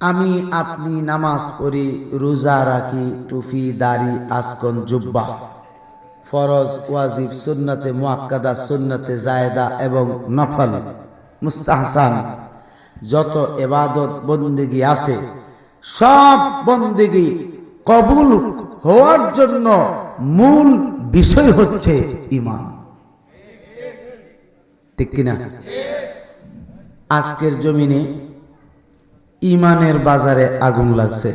আমি আপনি নামাজ পড়ি, রোজা রাখি, টুফি, দাড়ি, আসকন, জুব্বা। ফরজ, ওয়াজিব, সুন্নতে মোয়াক্কাদা সুন্নতে জায়দা এবং নফল, মুস্তাহসান। যত এবাদত বন্দিগি আছে, সব বন্দিগি কবুল হওয়ার জন্য মূল বিষয় হচ্ছে ইমান ঠিক কিনা? আজকের জমিনে ইমানের বাজারে আগুন লাগছে।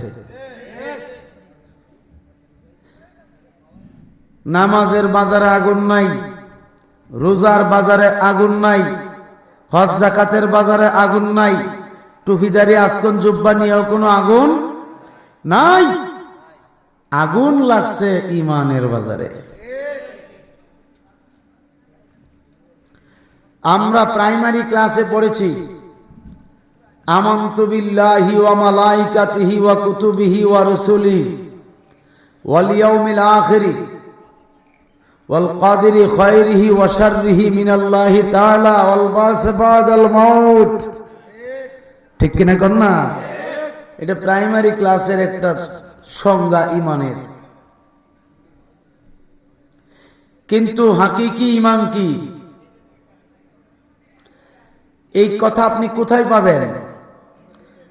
নামাজের বাজারে আগুন নাই, রোজার বাজারে আগুন নাই, হজ জাকাতের বাজারে আগুন নাই টুফিদারি আসকন, জুব্বা নিয়েও কোনো আগুন নাই। আগুন লাগছে ইমানের বাজারে। আমরা প্রাইমারি ক্লাসে পড়েছি আমন্তু বিল্লাহি ওয়া মালাইকাতিহি ওয়া কুতুবিহি ওয়া রুসুলিহি ওয়াল ইয়াউমিল আখিরি ওয়াল কাদিরি খায়রিহি ওয়া শাররিহি মিনাল্লাহি তাআলা ওয়াল বাস বাদাল মাউত। ঠিক কিনা কর না? এটা প্রাইমারি ক্লাসের একটা সংজ্ঞা ইমানের। কিন্তু হাকিকি ইমান কি? এই কথা আপনি কোথায় পাবেন?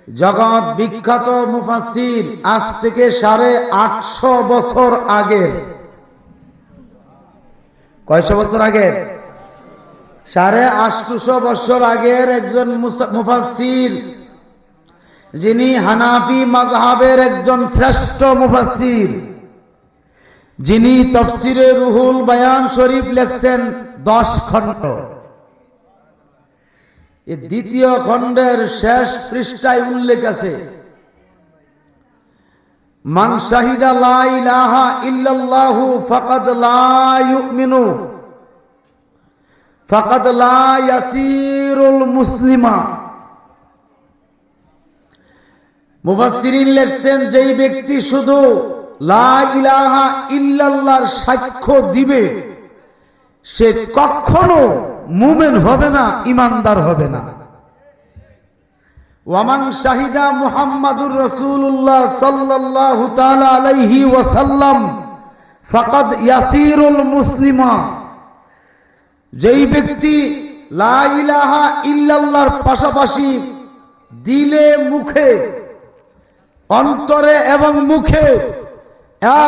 জগৎ বিখ্যাত মুফাসির আজ থেকে সাড়ে আটশো বছর আগে। কয়শো বছর আগে? সাড়ে আটশো বছর আগের একজন মুফাসির যিনি হানাফি মাজহাবের একজন শ্রেষ্ঠ মুফাসির যিনি তফসিরে রুহুল বয়ান শরীফ লেখছেন দশ খণ্ড। এই দ্বিতীয় খণ্ডের শেষ পৃষ্ঠায় উল্লেখ আছে, মান শাহিদা লা ইলাহা ইল্লাল্লাহু ফাকাদ লা ইউমিনু, ফাকাদ লা ইয়াসিরুল মুসলিমা। মুফাসসিরিন লেখছেন, যেই ব্যক্তি শুধু লা ইলাহা ইল্লাল্লাহর সাক্ষ্য দিবে, সে কখনো মুমেন হবে না, ইমানদার হবে না। ওয়ামান শাহিদা মুহাম্মাদুর রাসূলুল্লাহ সাল্লাল্লাহু তাআলা আলাইহি ওয়াসাল্লাম ফাকাদ ইয়াসিরুল মুসলিমা। যেই ব্যক্তি লা ইলাহা ইল্লাল্লাহর পাশাপাশি দিলে মুখে, অন্তরে এবং মুখে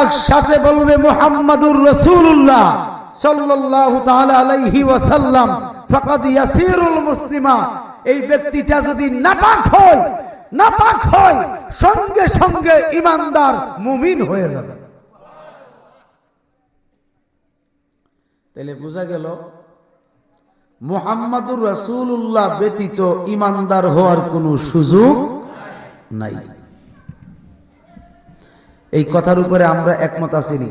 একসাথে বলবে মুহাম্মাদুর রাসূলুল্লাহ। এই ব্যক্তিটা যদি সঙ্গে সঙ্গে ইমানদার মুমিন হয়ে যাবে। তাহলে বোঝা গেল, মুহাম্মাদুর ব্যতীত ইমানদার হওয়ার কোনো সুযোগ নাই। এই কথার উপরে আমরা একমত আছিনি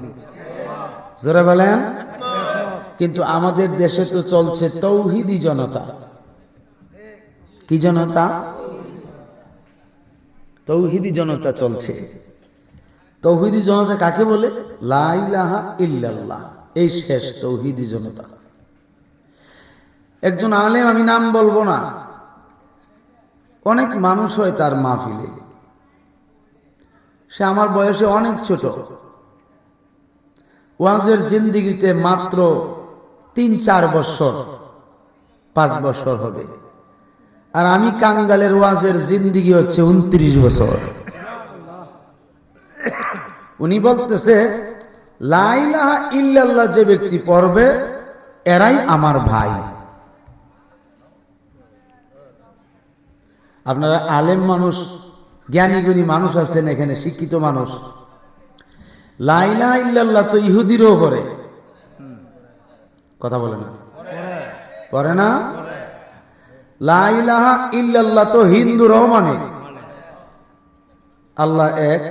জোরে বলেন। কিন্তু আমাদের দেশে তো চলছে তৌহিদি জনতা। কি জনতা? তৌহিদি জনতা চলছে। তৌহিদি জনতা কাকে বলে? ইল্লাল্লাহ। এই শেষ তৌহিদি জনতা। একজন আলেম, আমি নাম বলব না। অনেক মানুষ হয় তার মাহফিলে। সে আমার বয়সে অনেক ছোট। ওয়াজের জিন্দিগিতে মাত্র তিন, চার বছর, পাঁচ বছর হবে। আর আমি কাঙ্গালের ওয়াজের জিন্দিগি হচ্ছে উনত্রিশ বছর। উনি বলতেছে ইল্লাল্লাহ যে ব্যক্তি পড়বে, এরাই আমার ভাই। আপনারা আলেম মানুষ জ্ঞানী গুণী মানুষ আছেন এখানে, শিক্ষিত মানুষ। লাইলা ইল্লাল্লাহ তো ইহুদিরও করে কথা বলে না। করে না? লাইলাহা ইল্লাল্লাহ তো হিন্দুরাও মানে আল্লাহ এক।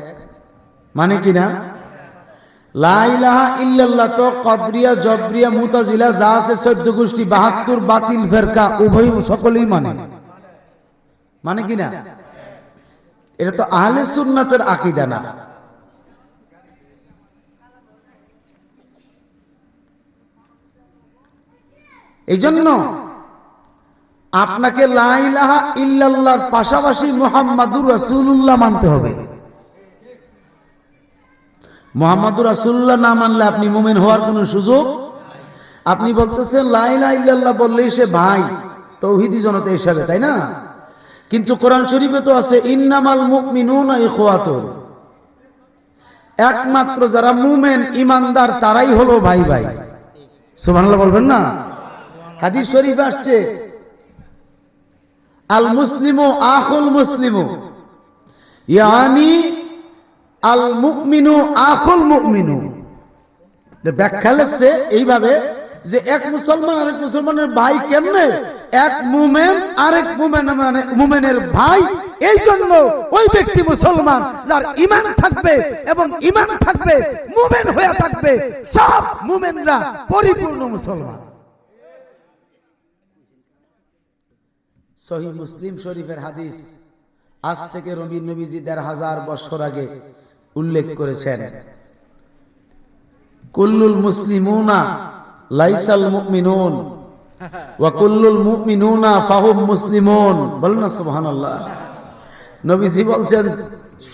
মানে কি না? লাইলাহা ইল্লাল্লাহ তো কদরিয়া, জবরিয়া, মুতাজিলা, যা আছে চোদ্দ গোষ্ঠী, বাহাত্তর বাতিল ফেরকা, উভয় সকলেই মানে। মানে কি না? এটা তো আহলে সুন্নাতের আকিদা না। এই জন্য আপনাকে লাইলাহা ইল্লাল্লাহর পাশাপাশি মোহাম্মদুর রাসূলুল্লাহ মানতে হবে। মোহাম্মদুর রাসূলুল্লাহ না মানলে আপনি মুমিন হওয়ার কোনো সুযোগ আপনি বলতেছেন লাইলা ইল্লাল্লাহ বললেই সে ভাই, তৌহিদি জনতা হিসাবে, তাই না? কিন্তু কোরআন শরীফে তো আছে, ইন্নামাল মুমিনুনা ইখওয়াতুন একমাত্র যারা মুমেন, ইমানদার, তারাই হলো ভাই ভাই। সুবহানাল্লাহ বলবেন না? হাদিস শরীফ আসছে। আল মুসলিমু আখুল মুসলিমু। ইয়ানি আল মুমিনু আখুল এর ব্যাখ্যা লাগছে এইভাবে যে এক মুসলমান আরেক মুসলমানের ভাই কেমনে? এক মুমেন আরেক মুমেন মানে মুমেনের ভাই এই জন্য ওই ব্যক্তি মুসলমান যার ইমান থাকবে এবং ইমান থাকবে, মুমেন হয়ে থাকবে, সব মুমেনরা পরিপূর্ণ মুসলমান। সহি মুসলিম শরীফের হাদিস আজ থেকে রবি নবীজি দেড় হাজার বছর আগে উল্লেখ করেছেন। কুল্লুল মুসলিমুনা লাইসাল মুমিনুন ওয়া কুল্লুল মুমিনুনা ফাহুম মুসলিমুন। বলুন না সুবহানাল্লাহ। নবীজি বলছেন,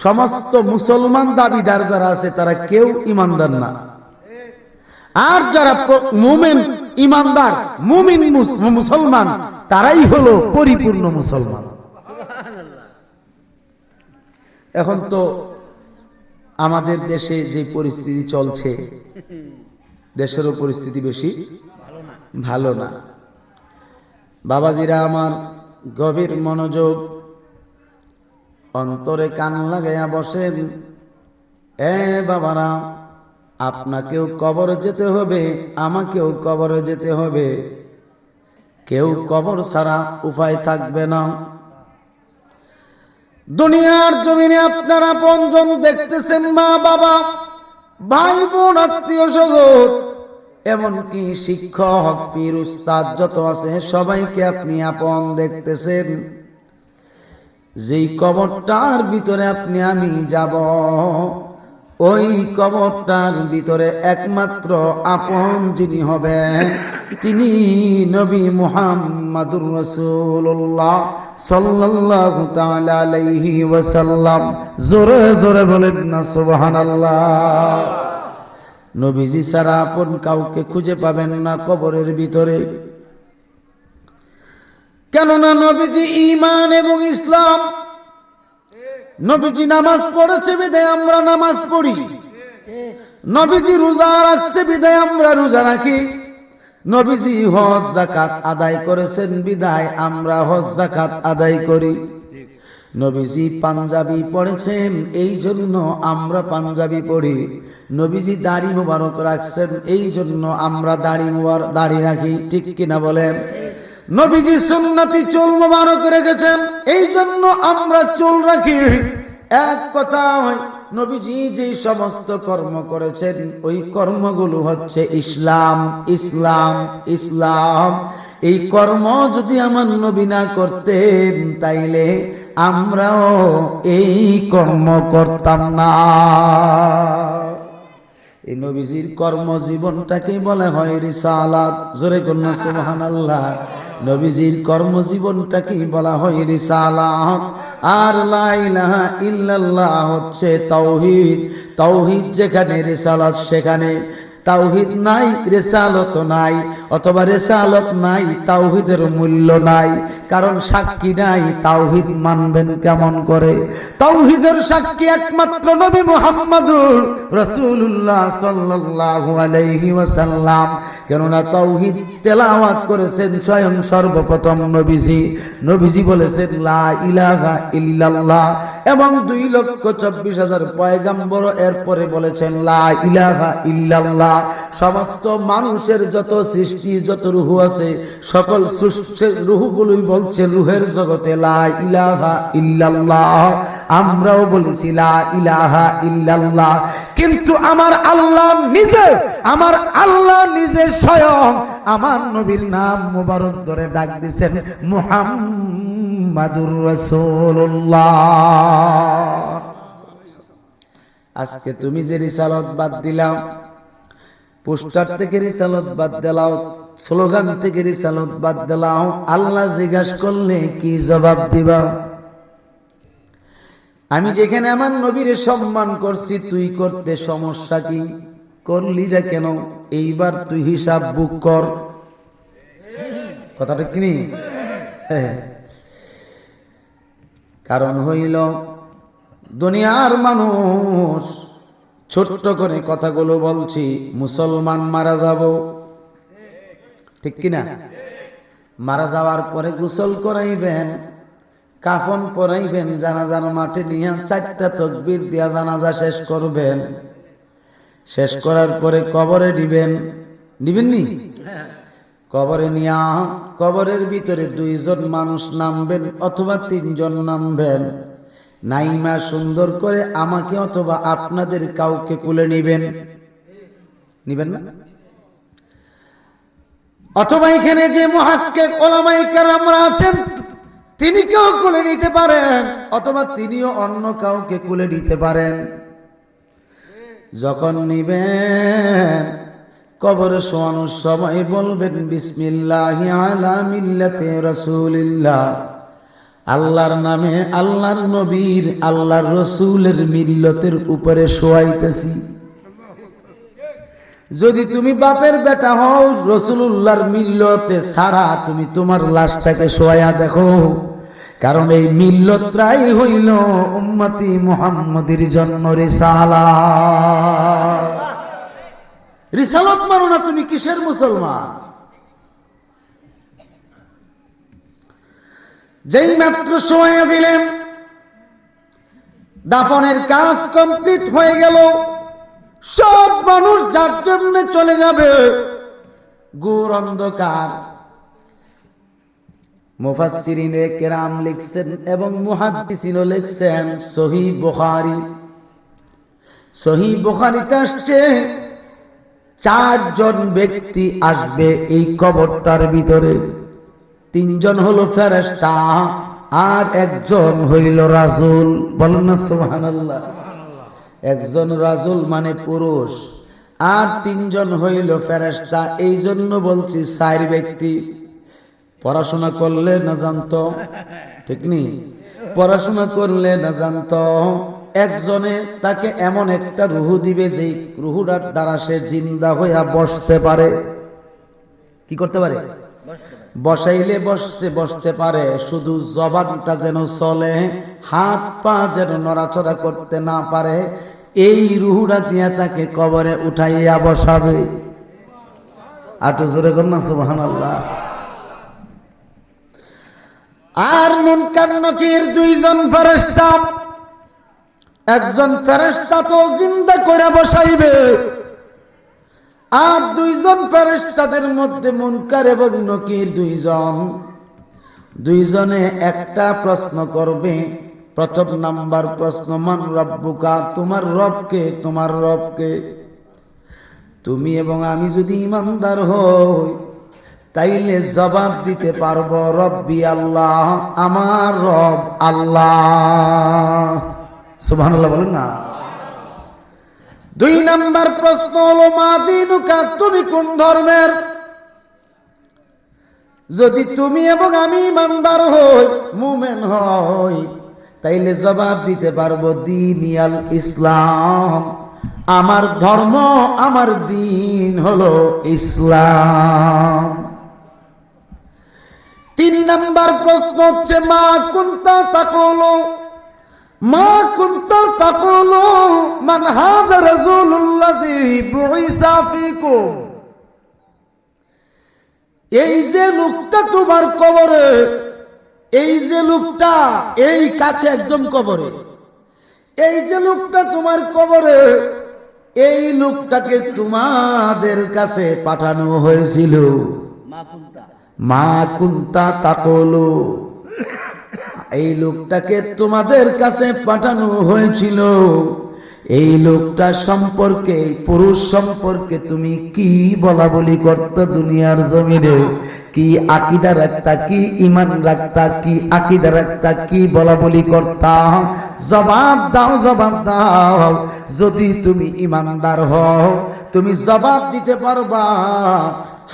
সমস্ত মুসলমান দাবিদার যারা আছে তারা কেউ ইমানদার না। আর যারা মুমিন ইমানদার, মুমিন মুসলমান, তারাই হলো পরিপূর্ণ মুসলমান। এখন তো আমাদের দেশে যে পরিস্থিতি চলছে দেশেরও পরিস্থিতি বেশি ভালো না। বাবাজিরা আমার গভীর মনোযোগ, অন্তরে কান লাগাইয়া বসেন, এ বাবারা আপনাকেও কবর যেতে হবে, আমাকেও কবরে যেতে হবে। কেউ কবর ছাড়া উপায় থাকবে না। দুনিয়ার জমিনে আপনারা পঞ্জন দেখতেছেন মা, বাবা, ভাই, বোন, আত্মীয় স্বজন, এমনকি শিক্ষক, পীর, উস্তাদ যত আছে সবাইকে আপনি আপন দেখতেছেন। যেই কবরটার ভিতরে আপনি, আমি যাব। ওই কবরটার ভিতরে একমাত্র আপন যিনি হবেন, তিনি নবী মুহাম্মাদুর রাসূলুল্লাহ সাল্লাল্লাহু তাআলা আলাইহি ওয়াসাল্লাম। জোরে জোরে বলেন না, সুবহানাল্লাহ। নবীজি ছাড়া আপন কাউকে খুঁজে পাবেন না কবরের ভিতরে। কেননা নবীজি ইমান এবং ইসলাম নবীজি নামাজ পড়েছে বিধায় আমরা নামাজ পড়ি। নবীজি রোজা রাখছে বিধায় আমরা রোজা রাখি। নবীজি হজ, জাকাত আদায় করেছেন বিদায় আমরা হজ, জাকাত আদায় করি। নবীজি পাঞ্জাবি পড়েছেন, এই জন্য আমরা পাঞ্জাবি পড়ি। নবীজি দাড়ি মোবারক রাখছেন, এই জন্য আমরা দাড়ি মোবারক দাড়ি রাখি। ঠিক কিনা বলেন? নবীজি সুন্নতি চুল মোবারক রেখেছেন। এই জন্য আমরা চুল রাখি। এক কথা নবীজি যে সমস্ত কর্ম করেছেন, ওই কর্মগুলো হচ্ছে ইসলাম ইসলাম ইসলাম। এই কর্ম যদি আমার নবী না করতেন, তাইলে আমরাও এই কর্ম করতাম না। এই নবীজির কর্মজীবনটাকে বলা হয় রিসালাত। জোরে কন্যা সুবহানাল্লাহ। নবীজির কর্মজীবনটাকে বলা হয় রিসালাত আর লাইলাহা ইল্লাল্লাহ হচ্ছে তাওহীদ তাওহীদ যেখানে রিসালাত সেখানে। তাওহিদ নাই, রেসালত নাই, অথবা রেসালত নাই, তাওহিদের মূল্য নাই। কারণ সাক্ষী নাই, তাওহিদ মানবেন কেমন করে? তাওহিদের সাক্ষী একমাত্র নবী মুহাম্মাদুর রাসূলুল্লাহ সাল্লাল্লাহু আলাইহি ওয়াসাল্লাম। কেননা তাওহিদ তেলাওয়াত করেছেন স্বয়ং সর্বপ্রথম নবীজি। নবীজি বলেছেন, লা ইলাহা ইল্লাল্লাহ। এবং দুই লক্ষ চব্বিশ হাজার পয়গাম্বর এরপরে বলেছেন, লা ইলাহা ইল্লাল্লাহ। সমস্ত মানুষের যত সৃষ্টি, যত রুহু আছে, সকল সৃষ্টি- রুহুগুলোই বলছে রুহের জগতে, লা ইলাহা ইল্লাল্লাহ। আমরাও বলেছি লা ইলাহা ইল্লাল্লাহ। কিন্তু আমার আল্লাহ নিজে, আমার আল্লাহ নিজে স্বয়ং আমার নবীর নাম মুবারক ধরে ডাক দিছেন মুহাম্মাদুর রাসূলুল্লাহ। আজকে তুমি যে রিসালত বাদ দিলাম পোস্টার থেকে রিসালত বাদ দিলাও, স্লোগান থেকে রিসালত বাদ দিলাম আল্লাহ জিজ্ঞাসা করলে কি জবাব দিবা? আমি যেখানে আমার নবীর সম্মান করছি, তুই করতে সমস্যা কি? করলি না কেন? এইবার তুই হিসাব বুক কর। কথাটা কিনি কারণ হইল, দুনিয়ার মানুষ ছোট্ট করে কথাগুলো বলছি, মুসলমান মারা যাব। ঠিক কিনা? মারা যাওয়ার পরে গোসল করাইবেন, কাফন পরাইবেন, জানাজার মাঠে নিয়ে চারটা তকবির দিয়া জানাজা শেষ করবেন। শেষ করার পরে কবরে দিবেন। নি কবরে নিয়া কবরের ভিতরে দুইজন মানুষ নামবেন অথবা তিনজন নামবেন। নাইমা সুন্দর করে আমাকে অথবা আপনাদের কাউকে কুলে নিবেন। নিবেন না? অথবা এখানে যে মহাক্কে ওলামাই কারামরা আছেন তিনি কেউ কুলে নিতে পারেন, অথবা তিনিও অন্য কাউকে কুলে নিতে পারেন। যখন নিবেন, কবরে শোয়ানোর সময় বলবেন, বিসমিল্লাহ আলা মিল্লাতে রসুলিল্লাহ। আল্লাহর নামে আল্লাহর নবীর, আল্লাহর রসুলের মিল্লতের উপরে শোয়াইতেছি। যদি তুমি বাপের বেটা হও রসুল্লাহর মিল্লতে সারা তুমি তোমার লাশটাকে শোয়া দেখো। কারণ এই মিল্লতরাই হইল উম্মতি মুহাম্মদের জন্ম রিসালা। রিসালত মানো না তুমি কিসের মুসলমান? যেই মাত্র সময় দিলেন, দাফনের কাজ কমপ্লিট হয়ে গেল। সব মানুষ যার জন্য চলে যাবে গুর অন্ধকার। মুফাসসিরিনে কেরাম লিখছেন এবং মুহাদ্দিসিনও লিখছেন সহি বুখারী। সহি বুখারীতে আসছে, চারজন ব্যক্তি আসবে এই কবরটার ভিতরে। তিনজন হলো ফেরেশতা আর একজন হইল রাজুল। বলেন না সুবহানাল্লাহ। একজন রাজুল মানে পুরুষ। আর তিনজন হইল ফেরেশতা। এই জন্য বলছি চার ব্যক্তি। পড়াশোনা করলে না জানত? ঠিক নি? পড়াশোনা করলে না জানত? একজনে তাকে এমন একটা রুহু দিবে যে রুহুটার দ্বারা সে জিন্দা হইয়া বসতে পারে। কি করতে পারে? বসাইলে বসতে বসতে পারে। শুধু জবানটা যেন চলে, হাত পা যেন নড়াচড়া করতে না পারে। এই রুহুটা দিয়া তাকে কবরে উঠাইয়া বসাবে। আটু জোরে না সুবাহান আল্লাহ আর দুইজন ফেরেশতা। একজন ফেরেশতা তো জিন্দা করে বসাইবে। আর দুইজন ফেরেশতাদের মধ্যে মুনকার এবং নকির দুইজন। দুইজনে একটা প্রশ্ন করবে, প্রথম নাম্বার প্রশ্ন, মান রব্বুকা, তোমার রবকে তোমার রবকে তুমি এবং আমি যদি ইমানদার হই, তাইলে জবাব দিতে পারব, রব্বি আল্লাহ, আমার রব আল্লাহ। সুবহানাল্লাহ বলেন না? দুই নাম্বার প্রশ্ন হলো, মা দিনুকা, তুমি কোন ধর্মের? যদি তুমি এবং আমি ইমানদার হই, মুমেন হই, তাইলে জবাব দিতে পারব, দিনিয়াল ইসলাম। আমার ধর্ম, আমার দিন হলো ইসলাম। তিন নাম্বার প্রশ্ন হচ্ছে, মা কুন্তা তাকলো? মা কুন্তা তাকলো মান হাজা রাসূলুল্লাহি বুইসা ফিকুম। এই যে লোকটা তোমার কবরে এই যে লোকটা এই কাছে একদম কবরে এই যে লোকটা তোমার কবরে এই লোকটাকে তোমাদের কাছে পাঠানো হয়েছিল। মা কুন্তা তাকলো। এই লোকটাকে তোমাদের কাছে পাঠানো হয়েছিল। এই লোকটা সম্পর্কে, পুরুষ সম্পর্কে তুমি কি বলা বলি করতে দুনিয়ার জমিনে? কি আকিদা রাখতা, কি ইমান রাখতা, কি আকিদা রাখতা, কি বলা বলি করতা? জবাব দাও জবাব দাও। যদি তুমি ইমানদার হও, তুমি জবাব দিতে পারবা।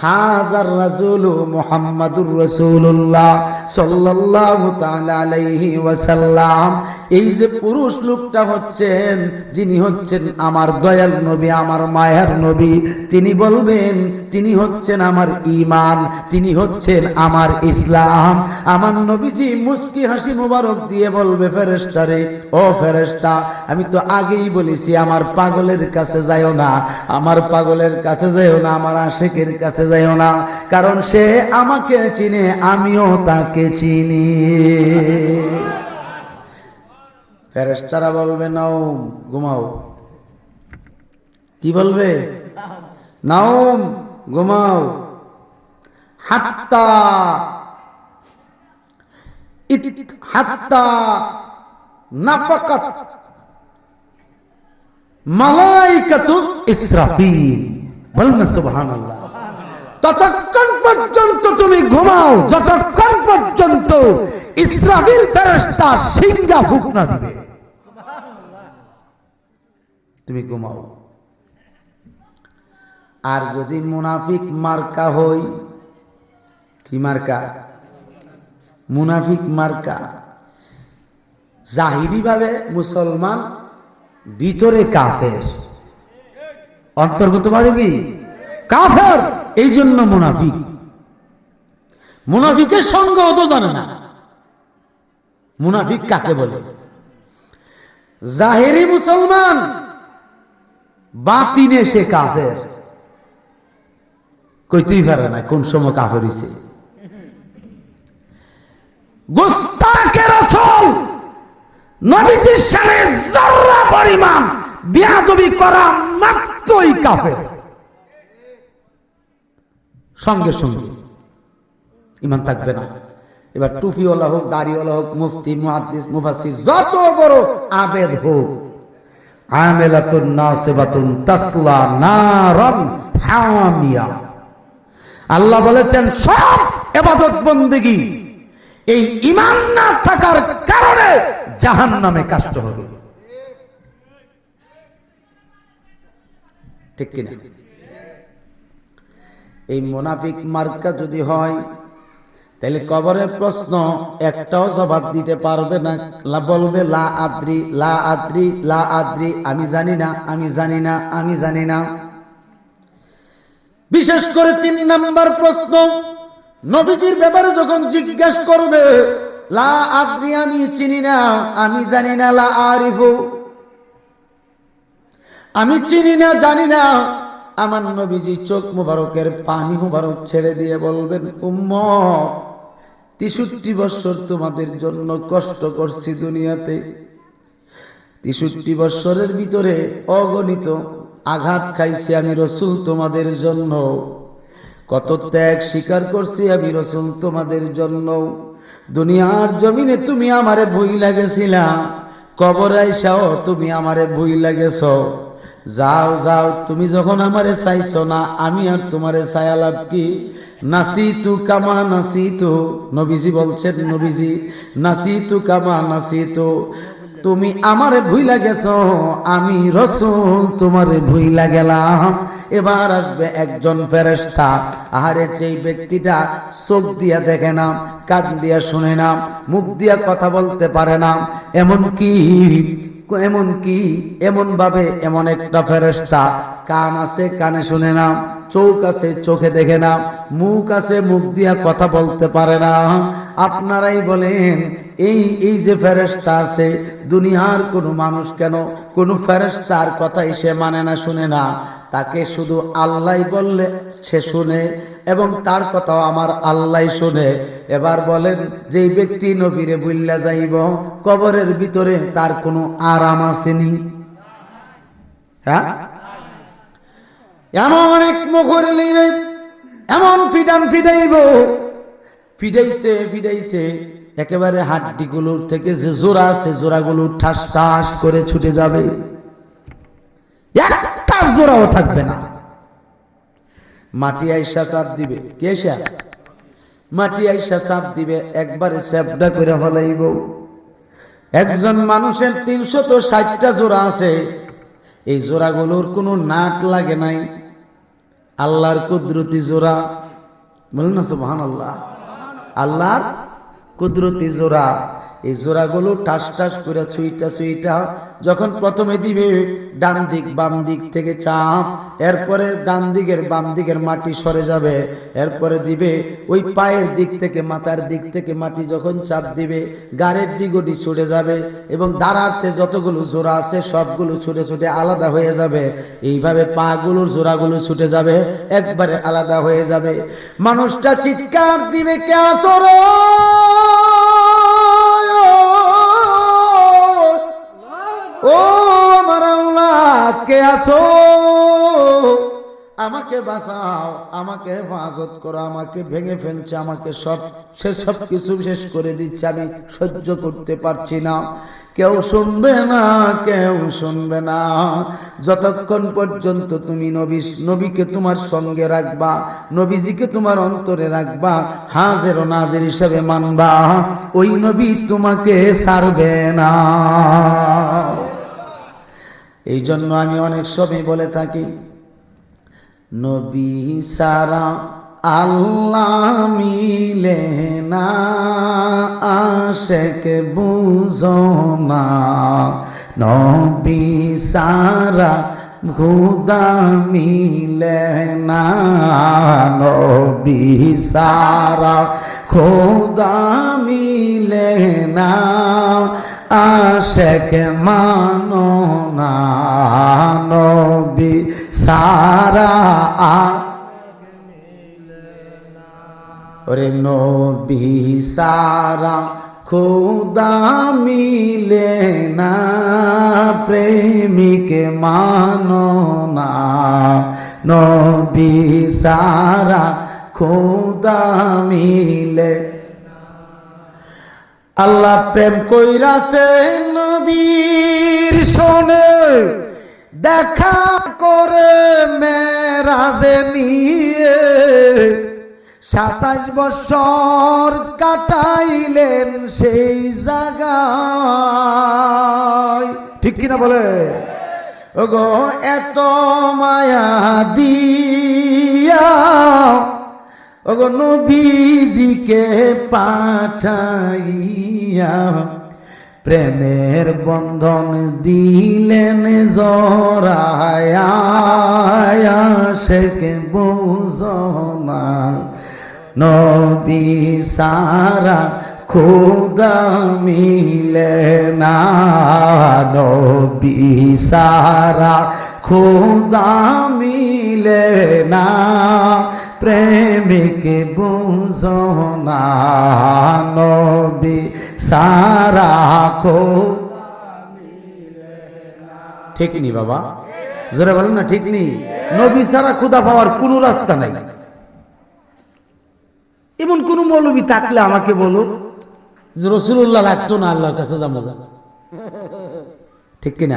হাজার রাসূল মুহাম্মাদুর রাসূলুল্লাহ সাল্লাল্লাহু তাআলা আলাইহি ওয়াসাল্লাম। এই যে পুরুষ লোকটা হচ্ছেন, যিনি হচ্ছেন আমার দয়াল নবী, আমার মায়ার নবী, তিনি বলবেন, তিনি হচ্ছেন আমার ঈমান, তিনি হচ্ছেন আমার ইসলাম। আমার নবীজি মুস্কি হাসি মুবারক দিয়ে বলবে ফেরেশতারে ও ফেরেশতা, আমি তো আগেই বলেছি, আমার পাগলের কাছে যাইও না, আমার পাগলের কাছে যাইও না, আমার আশেকের কাছে যাইও না, কারণ সে আমাকে চিনে, আমিও তাকে চিনি। ফেরেশতারা বলবে নাও ঘুমাও। কি বলবে? নাও ঘুমাও। হাত্তা। হাত্তা। নাফাকাত। মালাইকাতু ইসরাফিল। বলুন সুবহানাল্লাহ। ততক্ষণ পর্যন্ত তুমি ঘুমাও, যতক্ষণ পর্যন্ত ইসরাফিল ফেরেশতা সিংহা ফুক না দিবে। তুমি ঘুমাও। আর যদি মুনাফিক মার্কা হই, কি মার্কা? মুনাফিক মার্কা। জাহিরি ভাবে মুসলমান ভিতরে কাফের। অন্তর্গত মানে কি? কাফের এই জন্য মুনাফিক। মুনাফিকের সঙ্গে অত জানে না। মুনাফিক কাকে বলে? জাহেরি মুসলমান, বাতিনে সে কাফের। কইতেই পারে না কোন সময় কাফের হইছে। গোস্তাকে রসল, নবীজির সামনে জর্রা পরিমাণ বিয়াদবি করা মাত্রই কাফের। সঙ্গে সঙ্গে। ইমান থাকবে না। এবার টুপিওয়ালা হোক, দাড়িওয়ালা হোক, মুফতি, মুহাদ্দিস, মুফাসসির, যত বড় আবেদ হোক, আমেলাতুন নাসিবাতুন তাসলা নারান হামিয়া। আল্লাহ বলেছেন, সব এবাদত বন্দেগী। এই ইমান না থাকার কারণে জাহান নামে কাষ্ট হবে। ঠিক কিনা? এই মোনাফিক মার্কা যদি হয়, তাহলে কবরের প্রশ্ন একটাও জবাব দিতে পারবে না। বলবে, লা আদ্রি লা আদ্রি লা আদ্রি, আমি জানি না, আমি জানি না, আমি জানি না। বিশেষ করে তিন নাম্বার প্রশ্ন, নবীজির ব্যাপারে যখন জিজ্ঞাসা করবে, লা আদ্রি, আমি চিনি না, আমি জানি না, লা আরিফু, আমি চিনি না, জানি না আমার নবীজি চোখ মুবারকের পানি মুবারক ছেড়ে দিয়ে বলবেন, উম্ম, তেষট্টি বৎসর তোমাদের জন্য কষ্ট করছি দুনিয়াতে। তেষট্টি বৎসরের ভিতরে অগণিত আঘাত খাইছি আমি রসুল তোমাদের জন্য। কত ত্যাগ স্বীকার করছি আমি রসুল তোমাদের জন্য। দুনিয়ার জমিনে তুমি আমারে ভুই লাগেছিলা কবর আইসাও তুমি আমারে ভুই লাগেছ যাও যাও, তুমি যখন আমারে চাইছো না, আমি আর তোমারে ছায়া লাভ কি? নাসি তু কামা নাসি তু নবীজি বলছেন, নবীজি নাসি তু কামা নাসি তু তুমি আমারে ভুইলা গেছ, আমি রসুল তোমারে ভুইলা গেলাম। এবার আসবে একজন ফেরেস্তা আহারে যেই ব্যক্তিটা চোখ দিয়া দেখে না, কান দিয়া শুনে না, মুখ দিয়া কথা বলতে পারে না, এমন কি? এমন কি? এমন ভাবে এমন একটা ফেরেস্তা কান আছে, কানে শুনে না, চোখ আছে, চোখে দেখে না, মুখ আছে, মুখ দিয়া কথা বলতে পারে না। আপনারাই বলেন, এই এই যে ফেরেস্তা আছে, দুনিয়ার কোনো মানুষ কেন কোন ফেরেস্তার কথাই সে মানে না, শুনে না? তাকে শুধু আল্লাহ বললে সে শুনে এবং তার কথাও আমার আল্লাহ শুনে। এবার বলেন যে ব্যক্তি নবীরে বুল্লা যাইব, কবরের ভিতরে তার কোনো আরাম আসেনি? হ্যাঁ? এমন এক মুখর লইবে এমন ফিটান ফিটাইব। ফিটাইতে ফিটাইতে একেবারে হাড্ডিগুলোর থেকে যে জোড়া আছে জোড়াগুলো ঠাস ঠাস করে ছুটে যাবে। একটা জোড়াও থাকবে না। মাটি আইসা চাপ দিবে। কে আইসা? মাটি আইসা চাপ দিবে, একবারে স্যাপডা করে হলাইব। একজন মানুষের তিনশত ষাটটা জোড়া আছে, এই জোড়াগুলোর কোনো নাট লাগে নাই। আল্লাহর কুদরতি জোড়া। বলেন না সুবহান আল্লাহ আল্লাহর কুদরতি জোড়া। এই জোড়াগুলো টাস টাস করে ছুইটা ছুইটা যখন প্রথমে দিবে, ডান দিক, বাম দিক থেকে চাপ, এরপরে ডান দিকের, বাম দিকের মাটি সরে যাবে, এরপরে দিবে, ওই পায়ের দিক থেকে, মাথার দিক থেকে মাটি যখন চাপ দিবে, গাড়ের ডিগোটি ছুটে যাবে এবং দাঁড়াতে যতগুলো জোড়া আছে সবগুলো ছুটে ছুটে আলাদা হয়ে যাবে। এইভাবে পাগুলোর জোড়াগুলো ছুটে যাবে, একবারে আলাদা হয়ে যাবে। মানুষটা চিৎকার দিবে, কে আসর ও আমার আওলাদ, কে আছো? আমাকে বাঁচাও, আমাকে হেফাজত করো, আমাকে ভেঙে ফেলছে, আমাকে সব, সে সব কিছু শেষ করে দিচ্ছে, আমি সহ্য করতে পারছি না। কেউ শুনবে না, কেউ শুনবে না। যতক্ষণ পর্যন্ত তুমি নবী, নবীকে তোমার সঙ্গে রাখবা, নবীজিকে তোমার অন্তরে রাখবা, হাজের ও নাজের হিসাবে মানবা, ওই নবী তোমাকে ছাড়বে না। এই জন্য আমি অনেক সময় বলে থাকি। নবী সারা আল্লাহ মিলে না, আশেক বুঝো না। নবী সারা খুদা মিলে না, নবী সারা খোদা মিলে না। আশেক মানো না নবী সারা আ ওরে নবী সারা খুদা মিলে না, প্রেমিক মানো না নবী সারা খুদা মিলে আল্লাহ প্রেম কইরাছে নবীর শোনে দেখা করে মেরাজে নিয়ে সাতাশ বছর কাটাইলেন সেই জায়গায় ঠিক কিনা বলে? ওগো, এত মায়া দিয়া ওগো নবীজিকে পাঠাইয়া প্রেমের বন্ধন দিলেন জরায়া শেখ বুঝনা নবী সারা খুদা মিলে না। নবী সারা খুদা মিলে না প্রেমিক বুঝনা নবী সারা খো। ঠিক নি বাবা? জোরে বলেন না ঠিক নি? নবী সারা খুদা পাওয়ার কোনো রাস্তা নাই। এমন কোন মৌলবী থাকলে আমাকে বলো। যে রসুল্লাহ লাগতো না আল্লাহর কাছে যাব ঠিক কিনা?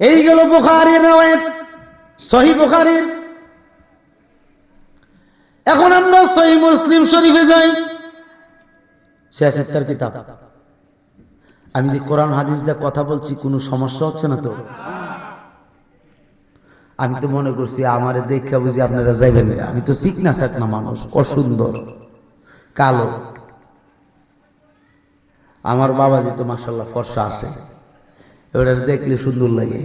এই গেল বুখারির রেওয়ায়েত সহি বুখারির। এখন আমরা সহি মুসলিম শরীফে যাই। সিয়াসিত্তার কিতাব। আমি যে কোরআন হাদিস দিয়ে কথা বলছি, কোনো সমস্যা হচ্ছে না তো? আমি তো মনে করছি, আমার দেখা বুঝি আপনারা যাইবেন আমি তো শিখ না শাক না মানুষ, অসুন্দর, কালো। আমার বাবাজি তো মাসাল্লাহ ফর্সা আছে। ওটা দেখলে সুন্দর লাগে।